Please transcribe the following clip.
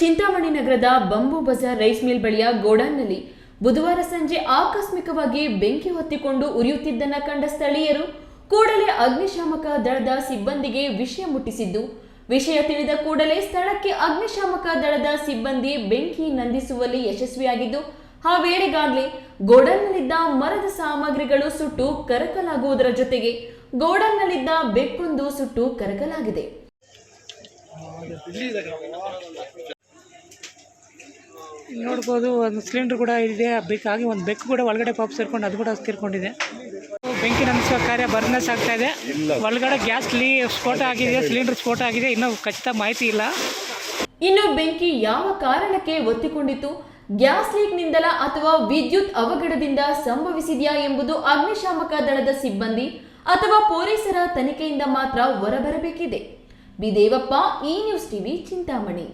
ಚಿಂತಾಮಣಿ ನಗರದ bamboo Bazaar rice mill ಬಳಿಯ ಗೋಡಾನ್ನಲ್ಲಿ ಬುಧವಾರ ಸಂಜೆ ಆಕಸ್ಮಿಕವಾಗಿ ಬೆಂಕಿ ಹೊತ್ತಿಕೊಂಡು ಉರಿಯುತ್ತಿದ್ದನ್ನ ಕಂಡ ಸ್ಥಳೀಯರು ಕೂಡಲೇ ಅಗ್ನಿಶಾಮಕ ದಳದ ಸಿಬ್ಬಂದಿಗೆ ವಿಷಯ ಮುಟ್ಟಿಸಿದ್ದು, ವಿಷಯ ತಿಳಿದ ಕೂಡಲೇ ಸ್ಥಳಕ್ಕೆ ಅಗ್ನಿಶಾಮಕ ದಳದ ಸಿಬ್ಬಂದಿ ಬೆಂಕಿ ನಂದಿಸುವಲ್ಲಿ ಯಶಸ್ವಿಯಾಗಿದ್ದು, ಆ ವೇಳೆಗಾಗಲೇ ಗೋಡನ್ನಲ್ಲಿದ್ದ ಮರದ ಸಾಮಗ್ರಿಗಳು ಸುಟ್ಟು ಕರಕಲಾಗುವುದರ ಜೊತೆಗೆ ಗೋಡನ್ನಲ್ಲಿದ್ದ ಬೆಕ್ಕೊಂದು ಸುಟ್ಟು ಕರಕಲಾಗಿದೆ. ಇಲ್ಲಿ ನೋಡ್ಬೋದು ಒಂದು ಸಿಲಿಂಡರ್ ಕೂಡ ಇದೆ ಬೇಕಾಗಿ ಒಂದು ಬೆಕ್ಕು ಕೂಡ ಒಳಗಡೆ ಪಾಪ್ ಸೇರ್ಕೊಂಡು ಅದು ಕೂಡ ಸೇರ್ಕೊಂಡಿದೆ. ಬೆಂಕಿ ನಂಬಿಸುವ ಕಾರ್ಯ ಬರ್ನಸ್ ಆಗ್ತಾ ಇದೆ. ಒಳಗಡೆ ಗ್ಯಾಸ್ ಲೀ ಸ್ಫೋಟ ಆಗಿದೆ ಸಿಲಿಂಡರ್ ಸ್ಫೋಟ ಆಗಿದೆ ಇನ್ನೂ ಖಚಿತ ಮಾಹಿತಿ ಇಲ್ಲ. ಇನ್ನು ಬೆಂಕಿ ಯಾವ ಕಾರಣಕ್ಕೆ ಒತ್ತಿಕೊಂಡಿತು ಗ್ಯಾಸ್ ಲೀಕ್ನಿಂದಲ ಅಥವಾ ವಿದ್ಯುತ್ ಅವಘಡದಿಂದ ಸಂಭವಿಸಿದೆಯಾ ಎಂಬುದು ಅಗ್ನಿಶಾಮಕ ದಳದ ಸಿಬ್ಬಂದಿ ಅಥವಾ ಪೊಲೀಸರ ತನಿಖೆಯಿಂದ ಮಾತ್ರ ಹೊರಬರಬೇಕಿದೆ. ಬಿ ದೇವಪ್ಪ ಈ ನ್ಯೂಸ್ ಟಿವಿ ಚಿಂತಾಮಣಿ.